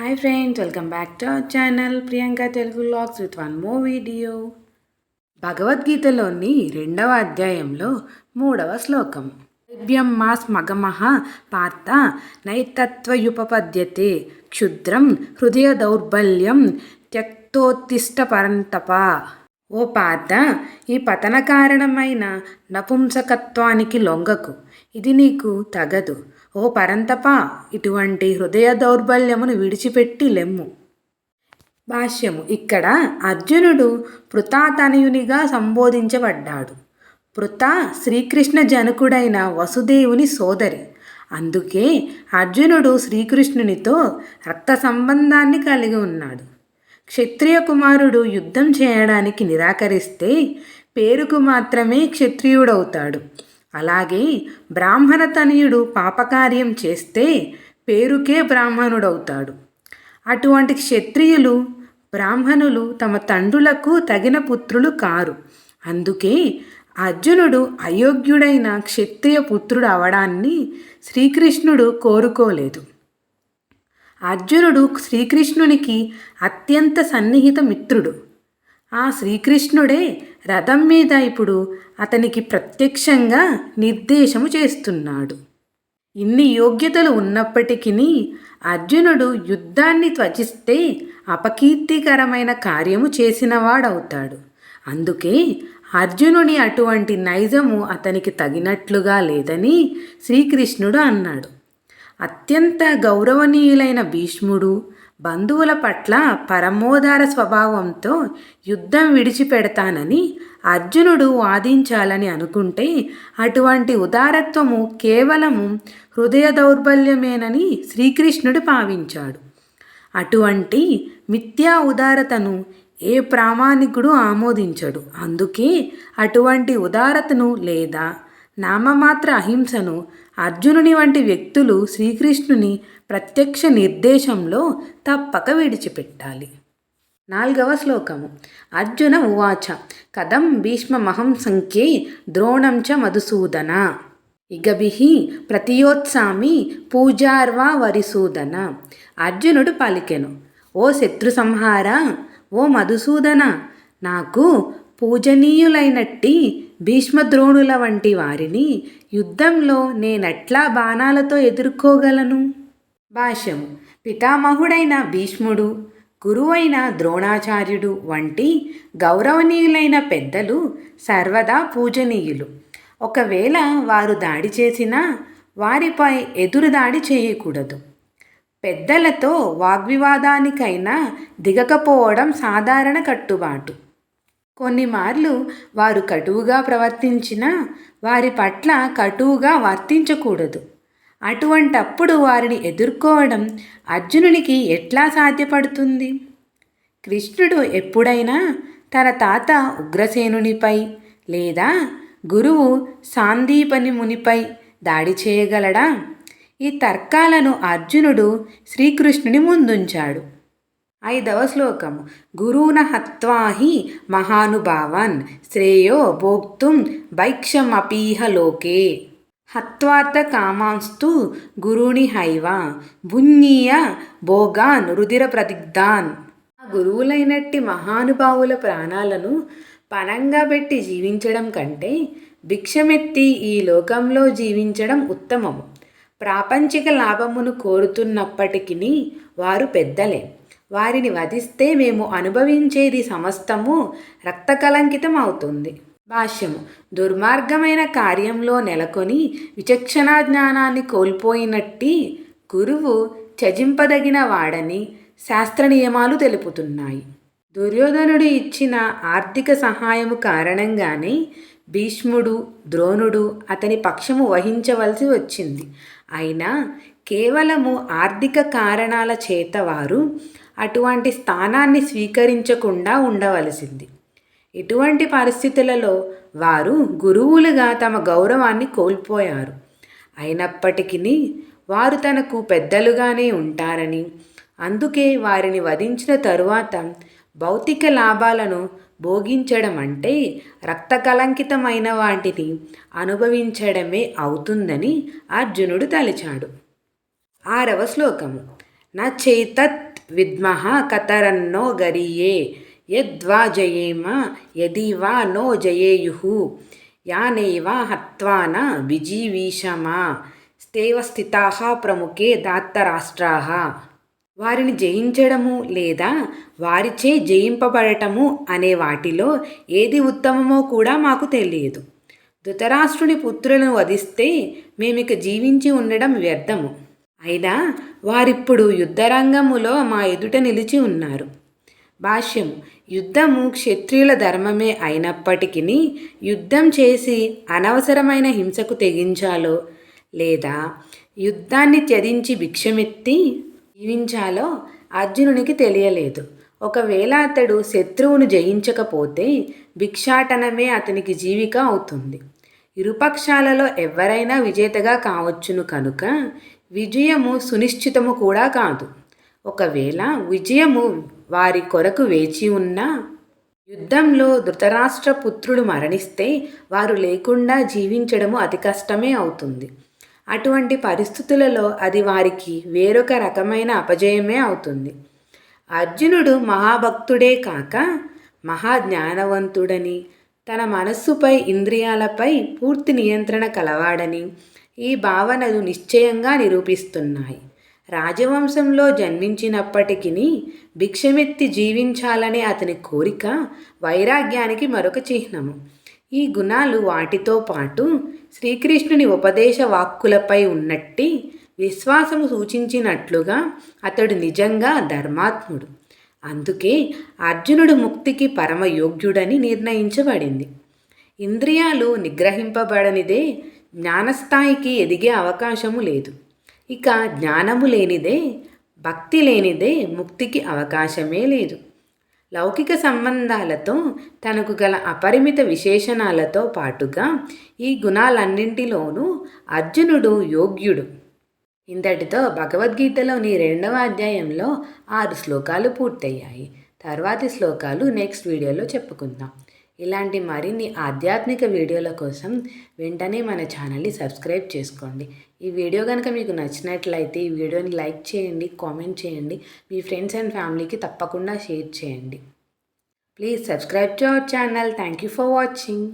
Hi friends welcome back to our channel. Priyanka Telugu vlogs with one more video భగవద్గీతలోని రెండవ అధ్యాయంలో మూడవ శ్లోకం. దైభ్యం మా స్మగమహ పార్థ నైతత్వయుపపద్యతే క్షుద్రం హృదయ దౌర్బల్యం త్యక్తోత్తిష్ట పరంతప ఓ పాత ఈ పతన కారణమైన నపుంసకత్వానికి లొంగకు. ఇది నీకు తగదు. ఓ పరంతప ఇటువంటి హృదయ దౌర్బల్యమును విడిచిపెట్టి లెమ్ము. భాష్యము ఇక్కడ అర్జునుడు పృతాతనయునిగా సంబోధించబడ్డాడు. పృత శ్రీకృష్ణ జనకుడైన వసుదేవుని సోదరి. అందుకే అర్జునుడు శ్రీకృష్ణునితో రక్త సంబంధాన్ని కలిగి ఉన్నాడు. క్షత్రియ కుమారుడు యుద్ధం చేయడానికి నిరాకరిస్తే పేరుకు మాత్రమే క్షత్రియుడవుతాడు. అలాగే బ్రాహ్మణతనయుడు పాపకార్యం చేస్తే పేరుకే బ్రాహ్మణుడవుతాడు. అటువంటి క్షత్రియులు బ్రాహ్మణులు తమ తండ్రులకు తగిన పుత్రులు కారు. అందుకే అర్జునుడు అయోగ్యుడైన క్షత్రియ పుత్రుడు అవడాన్ని శ్రీకృష్ణుడు కోరుకోలేదు. అర్జునుడు శ్రీకృష్ణునికి అత్యంత సన్నిహిత మిత్రుడు. ఆ శ్రీకృష్ణుడే రథం మీద ఇప్పుడు అతనికి ప్రత్యక్షంగా నిర్దేశము చేస్తున్నాడు. ఇన్ని యోగ్యతలు ఉన్నప్పటికీ అర్జునుడు యుద్ధాన్ని త్వచిస్తే అపకీర్తికరమైన కార్యము చేసినవాడవుతాడు. అందుకే అర్జునుని అటువంటి నైజము అతనికి తగినట్లుగా లేదని శ్రీకృష్ణుడు అన్నాడు. అత్యంత గౌరవనీయులైన భీష్ముడు బంధువుల పట్ల పరమోదార స్వభావంతో యుద్ధం విడిచిపెడతానని అర్జునుడు వాదించాలని అనుకుంటే అటువంటి ఉదారత్వము కేవలము హృదయ దౌర్బల్యమేనని శ్రీకృష్ణుడు భావించాడు. అటువంటి మిథ్యా ఉదారతను ఏ ప్రామాణికుడు ఆమోదించడు. అందుకే అటువంటి ఉదారతను లేదా నామమాత్ర అహింసను అర్జునుని వంటి వ్యక్తులు శ్రీకృష్ణుని ప్రత్యక్ష నిర్దేశంలో తప్పక విడిచిపెట్టాలి. నాలుగవ శ్లోకము. అర్జున ఉవాచ కథం భీష్మమహం సంఖ్యే ద్రోణం చ మధుసూదన ఇగభి ప్రతియోత్సామి పూజార్వా వరిసూదన అర్జునుడు పలికెను ఓ శత్రు సంహార ఓ మధుసూదన నాకు పూజనీయులైనట్టి భీష్మద్రోణుల వంటి వారిని యుద్ధంలో నేనెట్లా బాణాలతో ఎదుర్కోగలను? భాష్యము. పితామహుడైన భీష్ముడు గురువైన ద్రోణాచార్యుడు వంటి గౌరవనీయులైన పెద్దలు సర్వదా పూజనీయులు. ఒకవేళ వారు దాడి చేసినా వారిపై ఎదురు దాడి చేయకూడదు. పెద్దలతో వాగ్వివాదానికైనా దిగకపోవడం సాధారణ కట్టుబాటు. కొన్ని మార్లు వారు కటువుగా ప్రవర్తించినా వారి పట్ల కటువుగా వర్తించకూడదు. అటువంటప్పుడు వారిని ఎదుర్కోవడం అర్జునునికి ఎట్లా సాధ్యపడుతుంది? కృష్ణుడు ఎప్పుడైనా తన తాత ఉగ్రసేనునిపై లేదా గురువు సాందీపని మునిపై దాడి చేయగలడా? ఈ తర్కాలను అర్జునుడు శ్రీకృష్ణుని ముందుంచాడు. ఐదవ శ్లోకము. గురువున హత్వాహి మహానుభావన్ శ్రేయో భోక్తుం భైక్షమపీహ లోకే. హత్వార్థ కామాంస్తు గురుని హైవ. భుంజీయ భోగాన్ రుధిర ప్రదిగ్ధాన్ గురువులైనట్టి మహానుభావుల ప్రాణాలను పణంగా పెట్టి జీవించడం కంటే భిక్షమెత్తి ఈ లోకంలో జీవించడం ఉత్తమము. ప్రాపంచిక లాభమును కోరుతున్నప్పటికీ వారు పెద్దలే. వారిని వధిస్తే మేము అనుభవించేది సమస్తము రక్తకలంకితం అవుతుంది భాష్యము దుర్మార్గమైన కార్యంలో నెలకొని విచక్షణా జ్ఞానాన్ని కోల్పోయినట్టి గురువు త్యజింపదగిన వాడని శాస్త్ర నియమాలు తెలుపుతున్నాయి. దుర్యోధనుడు ఇచ్చిన ఆర్థిక సహాయము కారణంగానే భీష్ముడు ద్రోణుడు అతని పక్షము వహించవలసి వచ్చింది. అయినా కేవలము ఆర్థిక కారణాల చేత వారు అటువంటి స్థానాన్ని స్వీకరించకుండా ఉండవలసింది. ఇటువంటి పరిస్థితులలో వారు గురువులుగా తమ గౌరవాన్ని కోల్పోయారు. అయినప్పటికీ వారు తనకు పెద్దలుగానే ఉంటారని అందుకే వారిని వధించిన తరువాత భౌతిక లాభాలను భోగించడం అంటే రక్తకలంకితమైన వాటిని అనుభవించడమే అవుతుందని అర్జునుడు తలిచాడు. ఆరవ శ్లోకము. నా విద్మహ కతరన్నో గరియే యద్వా జయేమ యది వా నో జయేయు యానైవా హత్వాన విజీవీషమా స్థేవ స్థితా ప్రముఖే దాత్తరాష్ట్రా. వారిని జయించడము లేదా వారిచే జయింపబడటము అనే వాటిలో ఏది ఉత్తమమో కూడా మాకు తెలియదు. ధృతరాష్ట్రుని పుత్రులను వధిస్తే మేమిక జీవించి ఉండడం వ్యర్థము. అయినా వారిప్పుడు యుద్ధరంగములో మా ఎదుట నిలిచి ఉన్నారు. భాష్యం యుద్ధము క్షత్రియుల ధర్మమే అయినప్పటికీ యుద్ధం చేసి అనవసరమైన హింసకు తెగించాలో లేదా యుద్ధాన్ని త్యజించి భిక్షమెత్తి జీవించాలో అర్జునునికి తెలియలేదు. ఒకవేళ అతడు శత్రువును జయించకపోతే భిక్షాటనమే అతనికి జీవిక అవుతుంది. ఇరుపక్షాలలో ఎవరైనా విజేతగా కావచ్చును కనుక విజయము సునిశ్చితము కూడా కాదు. ఒకవేళ విజయము వారి కొరకు వేచి ఉన్నా యుద్ధంలో ధృతరాష్ట్ర పుత్రుడు మరణిస్తే వారు లేకుండా జీవించడము అతి కష్టమే అవుతుంది. అటువంటి పరిస్థితులలో అది వారికి వేరొక రకమైన అపజయమే అవుతుంది. అర్జునుడు మహాభక్తుడే కాక మహాజ్ఞానవంతుడని తన మనస్సుపై ఇంద్రియాలపై పూర్తి నియంత్రణ కలవాడని ఈ భావనలు నిశ్చయంగా నిరూపిస్తున్నాయి. రాజవంశంలో జన్మించినప్పటికీ భిక్షమెత్తి జీవించాలనే అతని కోరిక వైరాగ్యానికి మరొక చిహ్నము. ఈ గుణాలు వాటితో పాటు శ్రీకృష్ణుని ఉపదేశ వాక్కులపై ఉన్నట్టి విశ్వాసము సూచించినట్లుగా అతడు నిజంగా ధర్మాత్ముడు. అందుకే అర్జునుడు ముక్తికి పరమయోగ్యుడని నిర్ణయించబడింది. ఇంద్రియాలు నిగ్రహింపబడనిదే జ్ఞానస్థాయికి ఎదిగే అవకాశము లేదు. ఇక జ్ఞానము లేనిదే భక్తి లేనిదే ముక్తికి అవకాశమే లేదు. లౌకిక సంబంధాలతో తనకు గల అపరిమిత విశేషణాలతో పాటుగా ఈ గుణాలన్నింటిలోనూ అర్జునుడు యోగ్యుడు. ఇంతటితో భగవద్గీతలోని రెండవ అధ్యాయంలో ఆరు శ్లోకాలు పూర్తయ్యాయి. తర్వాతి శ్లోకాలు నెక్స్ట్ వీడియోలో చెప్పుకుందాం. ఇలాంటి మరిన్ని ఆధ్యాత్మిక వీడియోల కోసం వెంటనే మన ఛానల్ని సబ్స్క్రైబ్ చేసుకోండి. ఈ వీడియో కనుక మీకు నచ్చినట్లయితే ఈ వీడియోని లైక్ చేయండి కామెంట్ చేయండి మీ ఫ్రెండ్స్ అండ్ ఫ్యామిలీకి తప్పకుండా షేర్ చేయండి. Please subscribe to our channel. Thank you for watching.